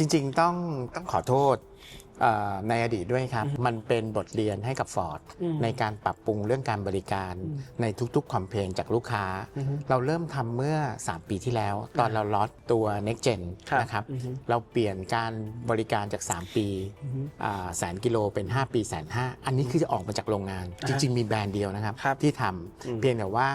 จริงๆต้องต้องขอโทษ ในอดีตด้วยครับ มันเป็นบทเรียนให้กับ Ford อืมในการปรับปรุงเรื่องการบริการอืมในทุกๆคอมเพลนจากลูกค้าอือฮึเราเริ่มทำเมื่อ 3 ปีที่แล้ว ตอนเราล็อตตัว Next Gen ครับนะครับอือฮึเราเปลี่ยนการบริการจาก 3 ปีอือฮึอ่าแสนกิโลเป็น 5 ปีแสนห้าอันนี้คือจะออกมาจากโรงงานอ่าจฮะริง ๆ มีแบรนด์เดียวนะครับครับที่ทอืมำเพียงแต่ว่า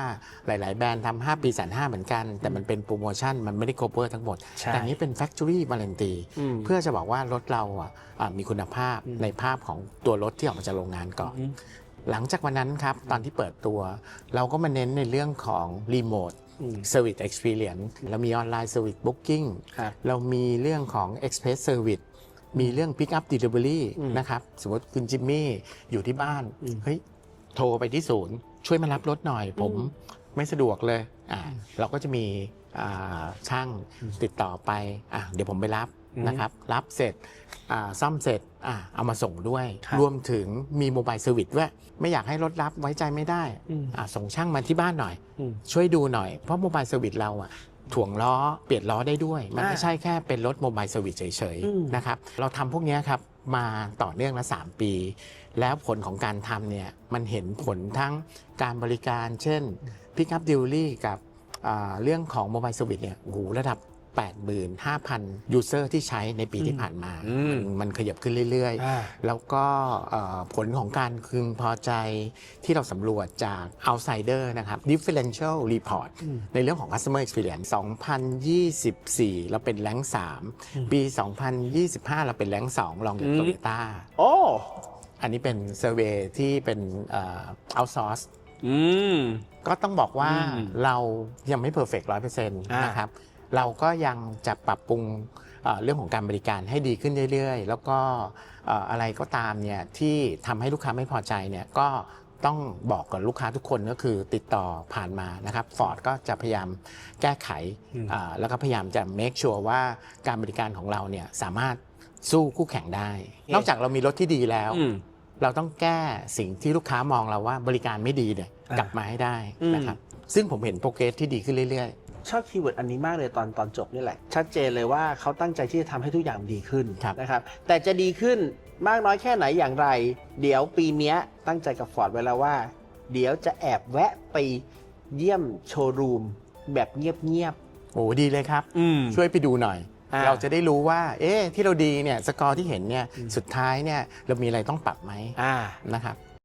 หลาย ๆ แบรนด์ทำ5ปีแสนห้าเหมือนกัน แต่มันเป็นโปรโมชั่นมันไม่ได้ cover ทั้งหมดใช่แต่อันนี้เป็น factory warranty อืมเพื่อจะบอกว่ารถเราอะอะมีคุณภาพอืมในภาพของตัวรถที่ออกมาจากโรงงานก่อนอืมหลังจากวันนั้นครับตอนที่เปิดตัว เราก็มาเน้นในเรื่องของรีโมทอืม Service Experience เรามีออนไลน์ Service Booking ครับเรามีเรื่องของ Express Service มีเรื่อง Pick Up Delivery อืมนะครับ สมมติคุณจิมมี่อยู่ที่บ้านอืมเฮ้ย โทรไปที่ศูนย์ ช่วยมารับรถหน่อย ผมอืมไม่สะดวกเลยอะเราก็จะมีอ่าช่างติดต่อไปอะเดี๋ยวผมไปรับอืม นะครับรับเสร็จอ่าซ่อมเสร็จอะเอามาส่งด้วยครับรวมถึงมีโมบายเซอร์วิสด้วยไม่อยากให้รถรับไว้ใจไม่ได้อืมอะส่งช่างมาที่บ้านหน่อยอืมช่วยดูหน่อย เพราะโมบายเซอร์วิสเราอะถ่วงล้อเปลี่ยนล้อได้ด้วย มันอ่าไม่ใช่แค่เป็นรถโมบายเซอร์วิสเฉยอืมๆนะครับเราทำพวกเนี้ยครับมาต่อเนื่องละ3 ปี แล้วผลของการทำเนี่ยมันเห็นผลทั้งการบริการ เช่น Pick up Delivery กับอ่าเรื่องของโมบายเซอร์วิสเนี่ยโอ้โหระดับ 85,000 ยูเซอร์ที่ใช้ในปีที่ผ่านมาอืมมันมันขยับขึ้นเรื่อยๆอ่าแล้วก็เอ่อผลของการพึงพอใจที่เราสำรวจจาก Outsider นะครับ Differential Report อืมในเรื่องของ Customer Experience 2024 เราเป็นแรงค์อืม3ปี 2025 เราเป็นแรงค์2รองจากอืมโตโยต้าโอ้อันนี้เป็นเซอร์เวยที่เป็นเอ่อ outsource อืมก็ต้องบอกว่าอืมเรายังไม่เพอร์เฟกต์ร้อยเปอร์เซ็นต์อ่านนะครับ เราก็ยังจะปรับปรุงเอ่อเรื่องของการบริการให้ดีขึ้นเรื่อยๆ แล้วก็เอ่ออะไรก็ตามเนี่ยที่ทำให้ลูกค้าไม่พอใจเนี่ยก็ต้องบอกกับลูกค้าทุกคนก็คือติดต่อผ่านมานะครับฟอร์ดก็จะพยายามแก้ไขอืมอ่าแล้วก็พยายามจะ make sure ว่าการบริการของเราเนี่ยสามารถสู้คู่แข่งได้ นอกจากเรามีรถที่ดีแล้วอืมเราต้องแก้สิ่งที่ลูกค้ามองเราว่าบริการไม่ดีเนี่ยอ่ากลับมาให้ได้อืมนะครับซึ่งผมเห็นโปรเกรสที่ดีขึ้นเรื่อย ชอบคีย์เวิร์ดอันนี้มากเลยตอนตอนจบนี่แหละ ชัดเจนเลยว่าเขาตั้งใจที่จะทำให้ทุกอย่างดีขึ้นครับนะครับ แต่จะดีขึ้นมากน้อยแค่ไหนอย่างไร เดี๋ยวปีเนี้ยตั้งใจกับฟอร์ดไว้แล้วว่า เดี๋ยวจะแอบแวะไปเยี่ยมโชว์รูมแบบเงียบๆโอ้ดีเลยครับ ๆอืม ช่วยไปดูหน่อย อ่าเราจะได้รู้ว่า เอ๊ะที่เราดีเนี่ยสกอร์ที่เห็นเนี่ยอืมสุดท้ายเนี่ยเรามีอะไรต้องปรับไหมอ่า นะครับ